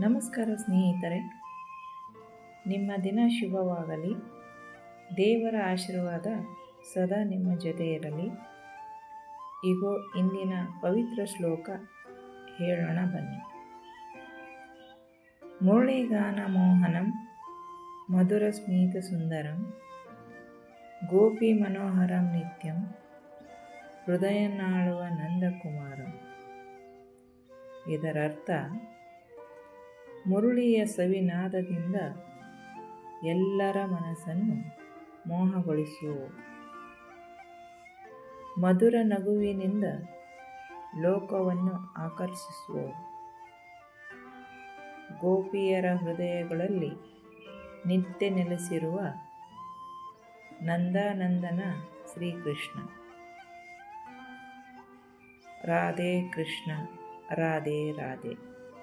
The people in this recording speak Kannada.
ನಮಸ್ಕಾರ ಸ್ನೇಹಿತರೆ, ನಿಮ್ಮ ದಿನ ಶುಭವಾಗಲಿ. ದೇವರ ಆಶೀರ್ವಾದ ಸದಾ ನಿಮ್ಮ ಜೊತೆ ಇರಲಿ. ಇಗೋ, ಇಂದಿನ ಪವಿತ್ರ ಶ್ಲೋಕ ಹೇಳೋಣ ಬನ್ನಿ. ಮುರಳಿಗಾನ ಮೋಹನಂ ಮಧುರ ಸ್ಮಿತ ಸುಂದರಂ ಗೋಪಿ ಮನೋಹರಂ ನಿತ್ಯಂ ಹೃದಯನಾಳುವ ನಂದಕುಮಾರಂ. ಇದರರ್ಥ ಮುರುಳಿಯ ಸವಿನಾದದಿಂದ ಎಲ್ಲರ ಮನಸ್ಸನ್ನು ಮೋಹಗೊಳಿಸುವು ಮಧುರ ನಗುವಿನಿಂದ ಲೋಕವನ್ನು ಆಕರ್ಷಿಸುವ ಗೋಪಿಯರ ಹೃದಯಗಳಲ್ಲಿ ನಿತ್ಯ ನೆಲೆಸಿರುವ ನಂದಾನಂದನ ಶ್ರೀಕೃಷ್ಣ. ರಾಧೆ ಕೃಷ್ಣ, ರಾಧೆ ರಾಧೆ.